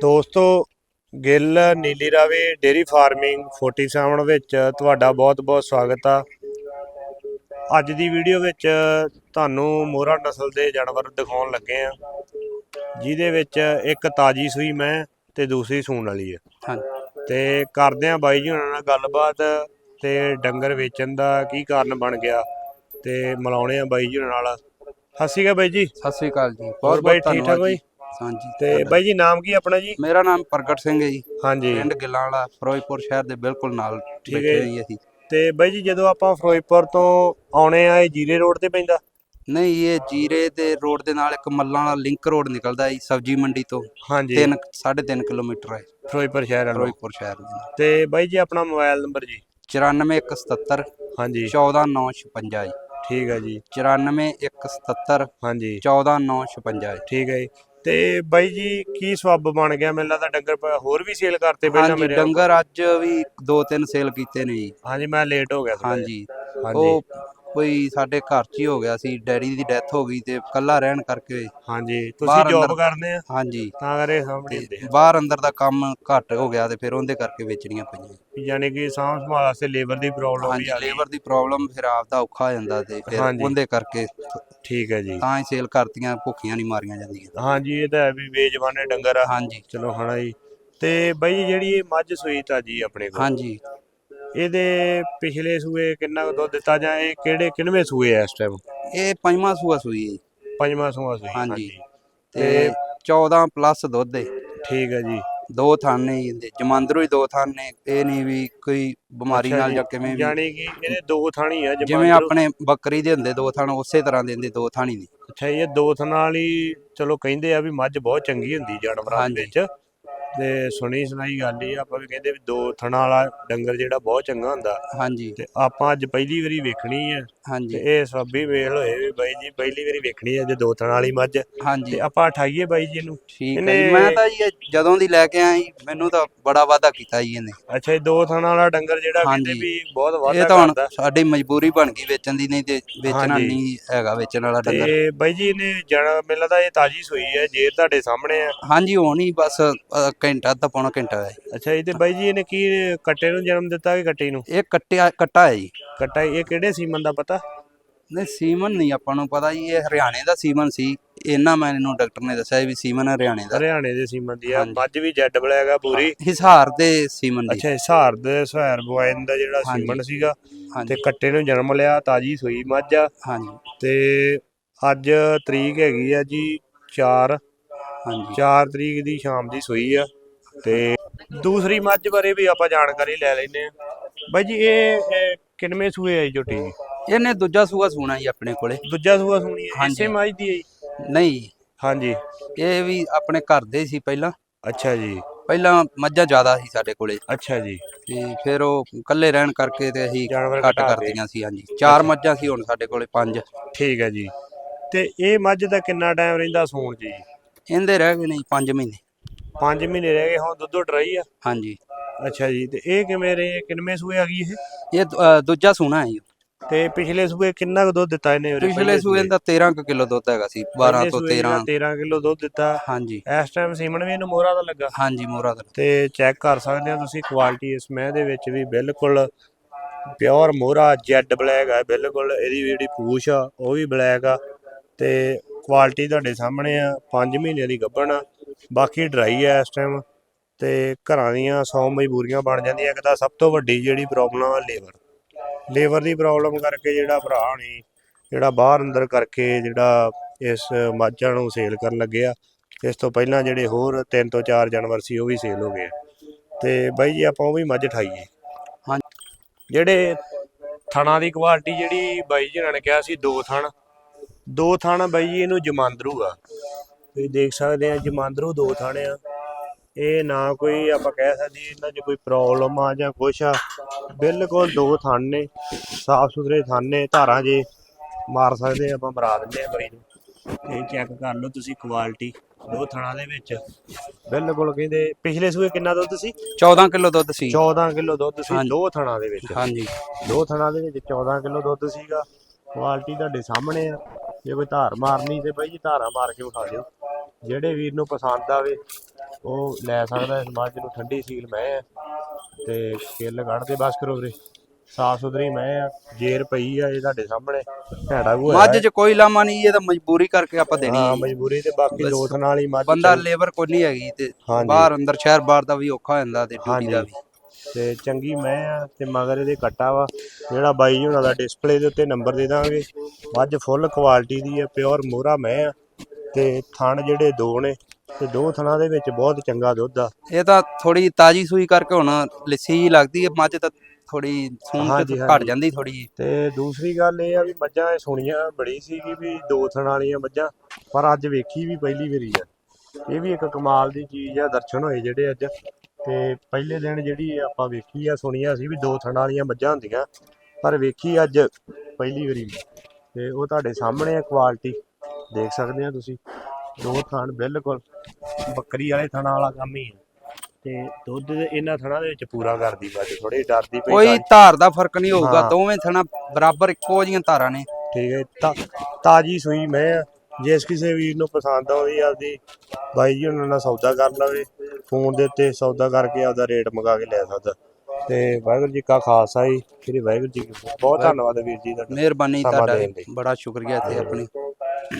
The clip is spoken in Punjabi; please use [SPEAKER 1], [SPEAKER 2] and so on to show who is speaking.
[SPEAKER 1] ਦੋਸਤੋ ਗਿੱਲ ਨੀਲੀ ਰਾਵੀ ਡੇਰੀ ਫਾਰਮਿੰਗ 47 ਵਿੱਚ ਤੁਹਾਡਾ ਬਹੁਤ-ਬਹੁਤ ਸਵਾਗਤ ਆ। ਅੱਜ ਦੀ ਵੀਡੀਓ ਵਿੱਚ ਤੁਹਾਨੂੰ ਮੋਹਰਾ ਨਸਲ ਦੇ ਜਾਨਵਰ ਦਿਖਾਉਣ ਲੱਗੇ ਆ ਜਿਹਦੇ ਵਿੱਚ ਇੱਕ ਤਾਜੀ ਸੂਈ ਮੈਂ ਤੇ ਦੂਸਰੀ ਸੂਣ ਵਾਲੀ ਹੈ।
[SPEAKER 2] ਹਾਂਜੀ
[SPEAKER 1] ਤੇ ਕਰਦੇ ਆ ਬਾਈ ਜੀ ਉਹਨਾਂ ਨਾਲ ਗੱਲਬਾਤ ਤੇ ਡੰਗਰ ਵੇਚਣ ਦਾ ਕੀ ਕਾਰਨ ਬਣ ਗਿਆ ਤੇ ਮਿਲਾਉਣੇ ਆ ਬਾਈ ਜੀ ਉਹਨਾਂ ਨਾਲ। ਸਤਿ ਸ਼੍ਰੀ ਅਕਾਲ ਬਾਈ ਜੀ।
[SPEAKER 2] ਸਤਿ ਸ੍ਰੀ ਅਕਾਲ ਜੀ।
[SPEAKER 1] ਹੋਰ
[SPEAKER 2] ਬਹੁਤ
[SPEAKER 1] ਬਾਈ
[SPEAKER 2] ਬਹੁਤ
[SPEAKER 1] ਠੀਕ ਠਾਕ ਬਾਈ?
[SPEAKER 2] ਹਾਂਜੀ।
[SPEAKER 1] ਤੇ। ਬਾਈ ਜੀ ਨਾਮ ਕੀ ਆਪਣਾ ਜੀ?
[SPEAKER 2] ਮੇਰਾ ਨਾਮ ਪ੍ਰਗਟ ਸਿੰਘ ਹੈ ਜੀ।
[SPEAKER 1] ਹਾਂਜੀ।
[SPEAKER 2] ਪਿੰਡ ਗਿੱਲਾਂ ਵਾਲਾ ਫਿਰੋਜ਼ਪੁਰ ਸ਼ਹਿਰ ਦੇ ਬਿਲਕੁਲ ਨਾਲ
[SPEAKER 1] ਠੀਕ ਹੈ
[SPEAKER 2] ਬੈਠੇ
[SPEAKER 1] ਜੀ।
[SPEAKER 2] ਜੀ ਅਸੀਂ।
[SPEAKER 1] ਤੇ ਬਾਈ ਜੀ ਜਦੋਂ ਆਪਾਂ ਫਿਰੋਜ਼ਪੁਰ ਤੋਂ ਆਉਣੇ ਆ ਇਹ ਜੀਰੇ ਰੋਡ ਤੇ ਪੈਂਦਾ?
[SPEAKER 2] ਨਹੀਂ ਇਹ ਜੀਰੇ ਦੇ ਰੋਡ ਦੇ ਨਾਲ ਇੱਕ ਮੱਲਾਂ ਵਾਲਾ ਲਿੰਕ ਰੋਡ ਨਿਕਲਦਾ ਜੀ ਸਬਜੀ ਮੰਡੀ ਤੋਂ।
[SPEAKER 1] ਹਾਂਜੀ।
[SPEAKER 2] 3 3.5 ਕਿਲੋਮੀਟਰ ਹੈ।
[SPEAKER 1] ਫਿਰੋਜ਼ਪੁਰ ਸ਼ਹਿਰ ਵੱਲੋਂ।
[SPEAKER 2] ਫਿਰੋਜ਼ਪੁਰ ਸ਼ਹਿਰ ਦੇ ਨਾਲ।
[SPEAKER 1] ਤੇ ਬਾਈ ਜੀ ਆਪਣਾ ਮੋਬਾਈਲ ਨੰਬਰ ਜੀ?
[SPEAKER 2] 94177
[SPEAKER 1] ਹਾਂਜੀ।
[SPEAKER 2] 14956 ਜੀ।
[SPEAKER 1] ਠੀਕ ਹੈ ਜੀ।
[SPEAKER 2] 94177
[SPEAKER 1] ਹਾਂਜੀ।
[SPEAKER 2] 14956 ਜੀ।
[SPEAKER 1] ਠੀਕ ਹੈ ਜੀ। ਤੇ ਬਾਈ ਜੀ ਕੀ ਸਵੱਬ ਬਣ ਗਿਆ? ਮੈਨੂੰ ਲੱਗਦਾ ਡੰਗਰ ਹੋਰ ਵੀ ਸੇਲ ਕਰਤੇ ਪਹਿਲਾਂ
[SPEAKER 2] ਹਾਂਜੀ
[SPEAKER 1] ਮੇਰੇ
[SPEAKER 2] ਡੰਗਰ ਅੱਜ ਵੀ ਦੋ ਤਿੰਨ ਸੇਲ ਕੀਤੇ ਨੇ ਜੀ।
[SPEAKER 1] ਹਾਂਜੀ ਮੈਂ ਲੇਟ ਹੋ ਗਿਆ
[SPEAKER 2] ਹਾਂਜੀ।
[SPEAKER 1] ਹਾਂਜੀ।
[SPEAKER 2] ਉਹ ਕੋਈ ਸਾਡੇ ਘਰ 'ਚ ਹੀ ਹੋ ਗਿਆ ਸੀ ਡੈਡੀ ਦੀ ਡੈਥ ਹੋ ਗਈ ਤੇ ਇਕੱਲਾ ਰਹਿਣ ਕਰਕੇ
[SPEAKER 1] ਹਾਂਜੀ ਤੁਸੀਂ
[SPEAKER 2] ਬਾਹਰ
[SPEAKER 1] ਜੌਬ
[SPEAKER 2] ਅੰਦਰ-
[SPEAKER 1] ਕਰਦੇ ਆ?
[SPEAKER 2] ਹਾਂਜੀ।
[SPEAKER 1] ਤਾਂ ਕਰੇ ਸਾਹਮਣੇ ਹੁੰਦੇ
[SPEAKER 2] ਤੇ ਬਾਹਰ ਅੰਦਰ ਦਾ ਕੰਮ ਘੱਟ ਹੋ ਗਿਆ ਤੇ ਫਿਰ ਉਹਦੇ ਕਰਕੇ ਵੇਚਣੀਆਂ ਪਈਆਂ।
[SPEAKER 1] ਯਾਨੀ ਕਿ ਸਾਂਭ ਸੰਭਾਲ ਵਾਸਤੇ ਲੇਬਰ ਦੀ ਪ੍ਰੋਬਲਮ ਵੀ
[SPEAKER 2] ਹਾਂਜੀ
[SPEAKER 1] ਆ ਗਈ।
[SPEAKER 2] ਲੇਬਰ ਦੀ ਪ੍ਰੋਬਲਮ ਫਿਰ ਆਪਦਾ ਔਖਾ ਹੋ ਜਾਂਦਾ ਤੇ ਫਿਰ
[SPEAKER 1] ਹਾਂਜੀ।
[SPEAKER 2] ਉਹਦੇ ਕਰਕੇ
[SPEAKER 1] ਠੀਕ ਹੈ ਜੀ।
[SPEAKER 2] ਤਾਂ ਹੀ ਸੇਲ ਕਰਤੀਆਂ ਭੁੱਖੀਆਂ ਨਹੀਂ ਮਾਰੀਆਂ ਜਾਂਦੀਆਂ।
[SPEAKER 1] ਹਾਂਜੀ ਇਹ ਤਾਂ ਹੈ ਵੀ ਬੇਜਵਾਨੇ ਡੰਗਰ ਆ।
[SPEAKER 2] ਹਾਂਜੀ।
[SPEAKER 1] ਚਲੋ ਹਣਾ ਜੀ। ਤੇ ਬਾਈ ਜੀ, ਜਿਹੜੀ ਇਹ ਮੱਝ ਸੂਈ ਤਾਜੀ ਆਪਣੇ ਕੋਲ।
[SPEAKER 2] ਹਾਂਜੀ।
[SPEAKER 1] ਇਹਦੇ ਪਿਛਲੇ ਸੂਏ ਕਿੰਨਾ ਕੁ ਦੁੱਧ ਦਿੱਤਾ ਜਾਂ ਇਹ ਕਿਹੜੇ ਕਿੰਨਵੇਂ ਸੂਏ ਆ ਇਸ ਟਾਈਮ
[SPEAKER 2] ਇਹ ਪੰਜਵਾਂ ਸੂਆ ਸੂਈ ਹੈ ਜੀ।
[SPEAKER 1] ਪੰਜਵਾਂ ਸੂਆ ਸੂਈ
[SPEAKER 2] ਹਾਂਜੀ।
[SPEAKER 1] ਤੇ
[SPEAKER 2] ਤੇ 14 ਪਲੱਸ ਦੁੱਧ ਹੈ
[SPEAKER 1] ਠੀਕ ਹੈ ਜੀ
[SPEAKER 2] ਦੋ ਥਾਨ ਨੇ ਜੀ ਇਹਦੇ ਜਮਾਂਦਰੂ ਹੀ ਦੋ ਥਾਨ ਨੇ ਇਹ ਨਹੀਂ ਵੀ ਕੋਈ ਬਿਮਾਰੀ
[SPEAKER 1] ਅੱਛਾ
[SPEAKER 2] ਨਾਲ
[SPEAKER 1] ਜੀ,
[SPEAKER 2] ਜਾਂ ਕਿਵੇਂ ਵੀ
[SPEAKER 1] ਯਾਨੀ ਕਿ ਇਹਦੇ ਦੋ ਥਾਣੀ ਆ
[SPEAKER 2] ਜਿਵੇਂ
[SPEAKER 1] ਜਮਾਂਦਰੂ।
[SPEAKER 2] ਆਪਣੇ ਬੱਕਰੀ ਦੇ ਹੁੰਦੇ ਦੋ ਥਾਨ ਉਸੇ ਤਰ੍ਹਾਂ ਦੇ ਹੁੰਦੇ ਦੋ ਥਾਣੀ ਨੇ
[SPEAKER 1] ਅੱਛਾ ਇਹ ਦੋ ਥਣਾ ਵਾਲੀ ਚਲੋ ਕਹਿੰਦੇ ਆ ਵੀ ਮੱਝ ਬਹੁਤ ਚੰਗੀ ਹੁੰਦੀ ਜਾਨਵਰਾਂ ਦੇ
[SPEAKER 2] ਹਾਂਜੀ।
[SPEAKER 1] ਵਿੱਚ ਤੇ ਸੁਣੀ ਸੁਣਾਈ ਗੱਲ ਹੀ ਆ, ਆਪਾਂ ਵੀ ਕਹਿੰਦੇ ਵੀ ਦੋ ਥਣਾ ਵਾਲਾ ਡੰਗਰ ਜਿਹੜਾ ਬਹੁਤ ਚੰਗਾ ਹੁੰਦਾ।
[SPEAKER 2] ਹਾਂਜੀ।
[SPEAKER 1] ਤੇ ਆਪਾਂ ਅੱਜ ਪਹਿਲੀ ਵਾਰੀ ਵੇਖਣੀ ਆ। ਤੇ
[SPEAKER 2] ਹਾਂਜੀ
[SPEAKER 1] ਇਹ ਸਭੀ ਵੇਲ ਹੋਏ ਵੀ ਬਾਈ ਜੀ ਪਹਿਲੀ ਵਾਰੀ ਵੇਖਣੀ ਆ ਜੇ ਦੋ ਥਣਾ ਵਾਲੀ ਮੱਝ।
[SPEAKER 2] ਹਾਂਜੀ।
[SPEAKER 1] ਤੇ ਆਪਾਂ ਉਠਾਈਏ ਬਾਈ ਜੀ ਇਹਨੂੰ।
[SPEAKER 2] ਠੀਕ ਹੈ
[SPEAKER 1] ਇਹਨੇ-
[SPEAKER 2] ਜੀ ਮੈਂ ਤਾਂ ਜੀ ਇਹ ਜਦੋਂ ਦੀ ਲੈ ਕੇ ਆਇਆ ਜੀ ਮੈਨੂੰ ਤਾਂ ਬੜਾ ਵਾਅਦਾ ਕੀਤਾ ਜੀ ਇਹਨੇ।
[SPEAKER 1] ਅੱਛਾ ਇਹ ਦੋ ਥਣਾ ਵਾਲਾ ਡੰਗਰ ਜਿਹੜਾ ਕਹਿੰਦੇ। ਵੀ ਬਹੁਤ ਵਾਧਾ
[SPEAKER 2] ਇਹ ਤਾਂ ਹੁਣ
[SPEAKER 1] ਕਰਦਾ।
[SPEAKER 2] ਸਾਡੀ ਮਜਬੂਰੀ ਬਣ ਗਈ ਵੇਚਣ ਦੀ ਨਹੀਂ ਤੇ ਵੇਚਣਾ
[SPEAKER 1] ਹਾਂਜੀ।
[SPEAKER 2] ਨਹੀਂ ਹੈਗਾ ਵੇਚਣ ਵਾਲਾ ਡੰਗਰ।
[SPEAKER 1] ਤੇ ਬਾਈ ਜੀ ਇਹਨੇ ਜਣਾ ਮੈਨੂੰ ਲੱਗਦਾ ਇਹ ਤਾਜੀ ਸੂਈ ਹੈ ਜੇ ਤੁਹਾਡੇ ਸਾਹਮਣੇ ਆ।
[SPEAKER 2] ਹਾਂਜੀ ਹੁਣ ਬਸ ਅ, ਘੰਟਾ ਅੱਧਾ ਪੌਣਾ ਘੰਟਾ ਹੋਇਆ ਜੀ।
[SPEAKER 1] ਅੱਛਾ ਜੀ ਤੇ ਬਾਈ ਜੀ ਇਹਨੇ ਕੀ ਕੱਟੇ ਨੂੰ ਜਨਮ ਦਿੱਤਾ ਕਿ ਕੱਟੀ ਨੂੰ?
[SPEAKER 2] ਇਹ ਕੱਟਿਆ ਕੱਟਾ ਹੈ ਜੀ।
[SPEAKER 1] ਕੱਟਾ ਇਹ ਕਿਹੜੇ ਸੀਮਨ ਦਾ ਪਤਾ?
[SPEAKER 2] ਨਹੀਂ ਸੀਮਨ ਨਹੀਂ ਆਪਾਂ ਨੂੰ ਪਤਾ ਜੀ ਇਹ ਹਰਿਆਣੇ ਦਾ ਸੀਮਨ ਸੀ। ਇਹਨਾਂ ਮੈਨੂੰ ਡਾਕਟਰ ਨੇ ਦੱਸਿਆ ਵੀ ਸੀਮਨ ਹਰਿਆਣੇ ਦਾ।
[SPEAKER 1] ਹਰਿਆਣੇ ਦੇ ਸੀਮਨ ਦੀ ਆ
[SPEAKER 2] ਹਾਂਜੀ।
[SPEAKER 1] ਮੱਝ ਵੀ ਜੈਡ ਬਲੈਕ ਆ ਪੂਰੀ।
[SPEAKER 2] ਹਿਸਾਰ ਦੇ ਸੀਮਨ ਦੀ।
[SPEAKER 1] ਅੱਛਾ ਹਿਸਾਰ ਦੇ ਸੁਹੈਰ ਬੁਆਇਨ ਦਾ ਜਿਹੜਾ
[SPEAKER 2] ਹਾਂਜੀ।
[SPEAKER 1] ਸੀਮਨ ਸੀਗਾ ਤੇ
[SPEAKER 2] ਹਾਂਜੀ
[SPEAKER 1] ਕੱਟੇ ਨੂੰ ਜਨਮ ਲਿਆ ਤਾਜੀ ਸੂਈ ਮੱਝ ਆ।
[SPEAKER 2] ਹਾਂਜੀ।
[SPEAKER 1] ਤੇ ਅੱਜ ਤਰੀਕ ਹੈਗੀ ਆ ਜੀ 4
[SPEAKER 2] ਹਾਂਜੀ।
[SPEAKER 1] 4 ਤਰੀਕ ਦੀ ਸ਼ਾਮ ਦੀ ਸੂਈ ਆ ਤੇ ਦੂਸਰੀ ਮੱਝ ਬਾਰੇ ਵੀ ਆਪਾਂ ਜਾਣਕਾਰੀ ਲੈ ਲੈਨੇ ਆ। ਬਾਈ ਜੀ ਇਹ ਇਹ ਕਿੰਨਵੇਂ ਸੂਏ ਆ ਜੀ ਝੋਟੀ ਜੀ?
[SPEAKER 2] ਇਹਨੇ ਦੂਜਾ ਸੂਆ ਸੂਣਾ ਜੀ ਆਪਣੇ ਕੋਲੇ।
[SPEAKER 1] ਦੂਜਾ ਸੂਆ ਸੁਣੀ ਹੈ
[SPEAKER 2] ਹਾਂਜੀ।
[SPEAKER 1] ਇਸੇ ਮੱਝ ਦੀ ਹੈ ਜੀ?
[SPEAKER 2] ਨਹੀਂ।
[SPEAKER 1] ਹਾਂਜੀ।
[SPEAKER 2] ਇਹ ਵੀ ਆਪਣੇ ਘਰ ਦੇ ਸੀ ਪਹਿਲਾਂ।
[SPEAKER 1] ਅੱਛਾ ਜੀ।
[SPEAKER 2] ਪਹਿਲਾਂ ਮੱਝਾਂ ਜ਼ਿਆਦਾ ਸੀ ਸਾਡੇ ਕੋਲੇ।
[SPEAKER 1] ਅੱਛਾ ਜੀ।
[SPEAKER 2] ਤੇ ਫਿਰ ਉਹ ਇਕੱਲੇ ਰਹਿਣ ਕਰਕੇ ਤੇ ਅਸੀਂ
[SPEAKER 1] ਜਾਨਵਰ
[SPEAKER 2] ਘੱਟ
[SPEAKER 1] ਘਟਾ
[SPEAKER 2] ਕਰਤੀਆਂ ਸੀ ਹਾਂਜੀ। ਚਾਰ ਮੱਝਾਂ ਸੀ ਹੁਣ ਸਾਡੇ ਕੋਲੇ ਪੰਜ।
[SPEAKER 1] ਠੀਕ ਹੈ ਜੀ। ਤੇ ਇਹ ਮੱਝ ਦਾ ਕਿੰਨਾ ਟਾਈਮ ਰਹਿੰਦਾ ਸੂਣ ਜੀ?
[SPEAKER 2] ਇਹਦੇ ਰਹਿ ਗਏ ਨੇ ਜੀ ਪੰਜ ਮਹੀਨੇ।
[SPEAKER 1] 5 ਮਹੀਨੇ ਰਹਿ ਗਏ ਹੁਣ ਦੁੱਧੋ ਡਰਾਈ ਆ?
[SPEAKER 2] ਹਾਂਜੀ।
[SPEAKER 1] ਅੱਛਾ ਜੀ ਤੇ ਇਹ ਕਿਵੇਂ ਰਹੇ ਕਿੰਨਵੇਂ ਸੂਏ ਆ ਗਈ ਇਹ?
[SPEAKER 2] ਇਹ ਅ, ਦੂਜਾ ਸੂਣਾ ਹੈ ਜੀ।
[SPEAKER 1] ਤੇ ਪਿਛਲੇ ਸੂਏ ਕਿੰਨਾ ਕੁ ਦੁੱਧ ਦਿੱਤਾ ਇਹਨੇ ਉਰੇ?
[SPEAKER 2] ਪਿਛਲੇ
[SPEAKER 1] ਪਹਿਲੇ
[SPEAKER 2] ਸੂਏ ਦਾ 13 ਕੁ ਕਿਲੋ ਦੁੱਧ ਹੈਗਾ ਸੀ 12
[SPEAKER 1] ਪਹਿਲੇ
[SPEAKER 2] ਤੋਂ
[SPEAKER 1] ਸੂਏ ਦਾ
[SPEAKER 2] 13
[SPEAKER 1] 13 ਕਿਲੋ ਦੁੱਧ ਦਿੱਤਾ।
[SPEAKER 2] ਹਾਂਜੀ।
[SPEAKER 1] ਇਸ ਟਾਈਮ ਸੀਮਨ ਵੀ ਇਹਨੂੰ ਮੋਹਰਾ ਦਾ ਲੱਗਾ।
[SPEAKER 2] ਹਾਂਜੀ ਮੋਰਾ ਦਾ।
[SPEAKER 1] ਤੇ ਚੈੱਕ ਕਰ ਸਕਦੇ ਹੋ ਤੁਸੀਂ ਕੁਆਲਿਟੀ ਇਸ ਮਹਿ ਦੇ ਵਿੱਚ ਵੀ ਬਿਲਕੁਲ ਪਿਓਰ ਮੋਹਰਾ ਜੈਡ ਬਲੈਕ ਆ ਬਿਲਕੁਲ ਇਹਦੀ ਜਿਹੜੀ ਪੂਛ ਆ ਉਹ ਵੀ ਬਲੈਕ ਆ। ਤੇ ਕੁਆਲਿਟੀ ਤੁਹਾਡੇ ਸਾਹਮਣੇ ਆ 5 ਮਹੀਨੇ ਦੀ ਗੱਭਣ ਆ ਬਾਕੀ ਡਰਾਈ ਆ ਇਸ ਟਾਈਮ ਤੇ ਘਰਾਂ ਦੀਆਂ 100 ਮਜਬੂਰੀਆਂ ਬਣ ਜਾਂਦੀਆਂ ਇੱਕ ਤਾਂ ਸਭ ਤੋਂ ਵੱਡੀ ਜਿਹੜੀ ਪ੍ਰੋਬਲਮ ਆ ਲੇਬਰ ਲੇਬਰ ਦੀ ਪ੍ਰੋਬਲਮ ਕਰਕੇ ਜਿਹੜਾ ਭਰਾ ਨਹੀਂ ਜਿਹੜਾ ਬਾਹਰ ਅੰਦਰ ਕਰਕੇ ਜਿਹੜਾ ਇਸ ਮੱਝਾਂ ਨੂੰ ਸੇਲ ਕਰਨ ਲੱਗਿਆ ਇਸ ਤੋਂ ਪਹਿਲਾਂ ਜਿਹੜੇ ਹੋਰ ਤਿੰਨ ਤੋਂ ਚਾਰ ਜਾਨਵਰ ਸੀ ਉਹ ਵੀ ਸੇਲ ਹੋ ਗਏ ਤੇ ਬਾਈ ਜੀ ਆਪਾਂ ਉਹ ਵੀ ਮੱਝ ਠਾਈਏ।
[SPEAKER 2] ਹਾਂ
[SPEAKER 1] ਜਿਹੜੇ ਥਣਾ ਦੀ ਕੁਆਲਿਟੀ ਜਿਹੜੀ ਬਾਈ ਜੀ ਨੇ ਕਿਹਾ ਸੀ ਦੋ ਥਣ ਦੋ ਥਣ ਬਾਈ ਜੀ ਇਹਨੂੰ ਜਮਾਂਦਰੂ ਆ। ਤੁਸੀਂ ਦੇਖ ਸਕਦੇ ਆ ਜਮਾਂਦਰੂ ਦੋ ਥਣ ਆ। ਇਹ ਨਾ ਕੋਈ ਆਪਾਂ ਕਹਿ ਸਕਦੇ ਇਹਨਾਂ 'ਚ ਕੋਈ ਪ੍ਰੋਬਲਮ ਆ ਜਾਂ ਕੁਛ ਆ। ਬਿਲਕੁਲ ਦੋ ਥਣ ਨੇ ਸਾਫ਼ ਸੁਥਰੇ ਥਣ ਨੇ ਧਾਰਾਂ ਜੇ ਮਾਰ ਸਕਦੇ ਆ ਆਪਾਂ ਮਰਾ ਦਿੰਦੇ ਆ ਬਾਈ ਨੂੰ। ਤੇ ਚੈੱਕ ਕਰ ਲਓ ਤੁਸੀਂ ਕੁਆਲਿਟੀ ਦੋ ਥਣਾਂ ਦੇ ਵਿੱਚ। ਬਿਲਕੁਲ ਕਹਿੰਦੇ ਪਿਛਲੇ ਸੂਏ ਕਿੰਨਾ ਦੁੱਧ ਸੀ?
[SPEAKER 2] 14 ਕਿਲੋ ਦੁੱਧ ਸੀ।
[SPEAKER 1] 14 ਕਿਲੋ ਦੁੱਧ ਸੀ। ਦੋ ਥਣਾਂ ਦੇ ਵਿੱਚ।
[SPEAKER 2] ਹਾਂਜੀ।
[SPEAKER 1] ਦੋ ਥਣਾਂ ਦੇ ਵਿੱਚ 14 ਕਿਲੋ ਦੁੱਧ ਸੀਗਾ। ਕੁਆਲਿਟੀ ਤੁਹਾਡੇ ਸਾਹਮਣੇ ਆ। ਜੇ ਕੋਈ ਧਾਰ ਮਾਰਨੀ ਤੇ ਬਾਈ ਜੀ ਧਾਰਾ ਮਾਰ ਕੇ ਵਿਖਾ ਦਿਓ। ਜਿਹੜੇ ਵੀਰ ਨੂੰ ਪਸੰਦ ਆਵੇ ਉਹ ਲੈ ਸਕਦਾ ਇਸ ਮੱਝ ਨੂੰ। ਠੰਡੀ ਸੀਲ ਮੈਂ ਆ ਤੇ ਕਿੱਲ ਕੱਢਦੇ ਬਸ ਕਰੋ ਵੀਰੇ। ਸਾਫ਼ ਸੁਥਰੀ ਮੈਂ ਆ ਜੇਰ ਪਈ ਆ ਇਹ ਤੁਹਾਡੇ ਸਾਹਮਣੇ। ਭੈੜਾ ਕੋ
[SPEAKER 2] ਮੱਝ 'ਚ ਕੋਈ ਲਾਮਾ ਨਹੀਂ ਇਹ ਤਾਂ ਮਜਬੂਰੀ ਕਰਕੇ ਆਪਾਂ ਦੇਣੀ
[SPEAKER 1] ਹਾਂ
[SPEAKER 2] ਹੈ
[SPEAKER 1] ਮਜਬੂਰੀ ਤੇ ਬਾਕੀ ਲੋਥ ਨਾਲ ਹੀ ਮੱਝ
[SPEAKER 2] ਬੰਦਾ ਲੇਬਰ ਕੋਈ ਨਹੀਂ ਹੈਗੀ ਤੇ। ਬਾਹਰ ਅੰਦਰ ਸ਼ਹਿਰ ਬਾਹਰ ਦਾ ਵੀ ਔਖਾ ਹੋ ਜਾਂਦਾ ਤੇ ਡਿਊਟੀ ਦਾ ਵੀ।
[SPEAKER 1] ਤੇ ਚੰਗੀ ਮੈਂ ਆ ਤੇ ਮਗਰ ਇਹਦੇ ਕੱਟਾ ਵਾ ਜਿਹੜਾ ਬਾਈ ਜੀ ਹੁਣਾਂ ਦਾ ਡਿਸਪਲੇ ਦੇ ਉੱਤੇ ਨੰਬਰ ਦੇ ਦਾਂਗੇ। ਮੱਝ ਫੁੱਲ ਕੁਆਲਿਟੀ ਦੀ ਹੈ ਪਿਓਰ ਮੋਹਰਾ ਮੈਂ ਆ। ਤੇ ਥਣ ਜਿਹੜੇ ਦੋ ਨੇ ਤੇ ਦੋ ਥਣਾਂ ਦੇ ਵਿੱਚ ਬਹੁਤ ਚੰਗਾ ਦੁੱਧ ਆ।
[SPEAKER 2] ਇਹ ਤਾਂ ਥੋੜੀ ਤਾਜੀ ਸੂਈ ਕਰਕੇ ਹੁਣ ਲੱਸੀ ਜਿਹੀ ਲੱਗਦੀ ਹੈ ਮੱਝ ਤਾਂ ਥੋੜੀ ਸੂਣ
[SPEAKER 1] ਹਾਂਜੀ,
[SPEAKER 2] ਕੇ ਘਟ
[SPEAKER 1] ਹਾਂਜੀ।
[SPEAKER 2] ਜਾਂਦੀ ਥੋੜੀ
[SPEAKER 1] ਤੇ ਦੂਸਰੀ ਗੱਲ ਇਹ ਆ ਵੀ ਮੱਝਾਂ ਇਹ ਸੁਣੀਆਂ ਬੜੀ ਸੀਗੀ ਵੀ ਦੋ ਥਣ ਵਾਲੀਆਂ ਮੱਝਾਂ ਪਰ ਅੱਜ ਵੇਖੀ ਵੀ ਪਹਿਲੀ ਵਾਰੀ ਆ। ਇਹ ਵੀ ਇੱਕ ਕਮਾਲ ਦੀ ਚੀਜ਼ ਆ ਦਰਸ਼ਨ ਹੋਏ ਜਿਹੜੇ ਅੱਜ। ਤੇ ਪਹਿਲੇ ਦਿਨ ਜਿਹੜੀ ਆਪਾਂ ਵੇਖੀ ਆ ਸੁਣੀਆਂ ਸੀ ਵੀ ਦੋ ਥਣ ਵਾਲੀਆਂ ਮੱਝਾਂ ਹੁੰਦੀਆਂ ਪਰ ਵੇਖੀ ਅੱਜ ਪਹਿਲੀ ਵਾਰੀ। ਤੇ ਉਹ ਤੁਹਾਡੇ ਸਾਹਮਣੇ ਆ ਕੁਆਲਿਟੀ ਦੇਖ ਸਕਦੇ ਆ ਤੁਸੀਂ। ਦੋ ਥਣ ਬਿਲਕੁਲ ਬੱਕਰੀ ਵਾਲੇ ਥਣਾਂ ਵਾਲਾ ਕੰਮ ਹੀ ਆ। ਤੇ ਦੁੱਧ ਇਹਨਾਂ ਥਣਾਂ ਦੇ ਵਿੱਚ ਪੂਰਾ ਕਰਦੀ ਮੱਝ ਥੋੜੀ ਡਰਦੀ ਪਈ
[SPEAKER 2] ਕੋਈ ਧਾਰ ਦਾ ਫ਼ਰਕ ਨਹੀਂ ਹੋਊਗਾ
[SPEAKER 1] ਹਾਂ।
[SPEAKER 2] ਦੋਵੇਂ ਥਣਾ ਬਰਾਬਰ ਇੱਕੋ ਜੀਆਂ ਧਾਰਾਂ ਨੇ।
[SPEAKER 1] ਠੀਕ ਹੈ ਤਾ- ਤਾਜੀ ਸੂਈ ਮੈਂ ਆ। ਜਿਸ ਕਿਸੇ ਵੀਰ ਨੂੰ ਪਸੰਦ ਆਉਂਦੀ ਆਪਦੀ ਬਾਈ ਜੀ ਉਹਨਾਂ ਨਾਲ ਸੌਦਾ ਕਰ ਲਵੇ। ਫੋਨ ਦੇ ਉੱਤੇ ਸੌਦਾ ਕਰਕੇ ਆਪਦਾ ਰੇਟ ਮੰਗਾ ਕੇ ਲੈ ਸਕਦਾ। ਤੇ ਵਾਹਿਗੁਰੂ ਜੀ ਕਾ ਖਾਲਸਾ ਜੀ ਸ੍ਰੀ ਵਾਹਿਗੁਰੂ ਜੀ ਕੀ ਫਤਿਹ। ਬਹੁਤ ਧੰਨਵਾਦ ਵੀਰ ਜੀ ਤੁਹਾਡਾ।
[SPEAKER 2] ਮਿਹਰਬਾਨੀ ਤੁਹਾਡਾ। ਬੜਾ ਸ਼ੁਕਰੀਆ ਇੱਥੇ ਆਪਣੀ।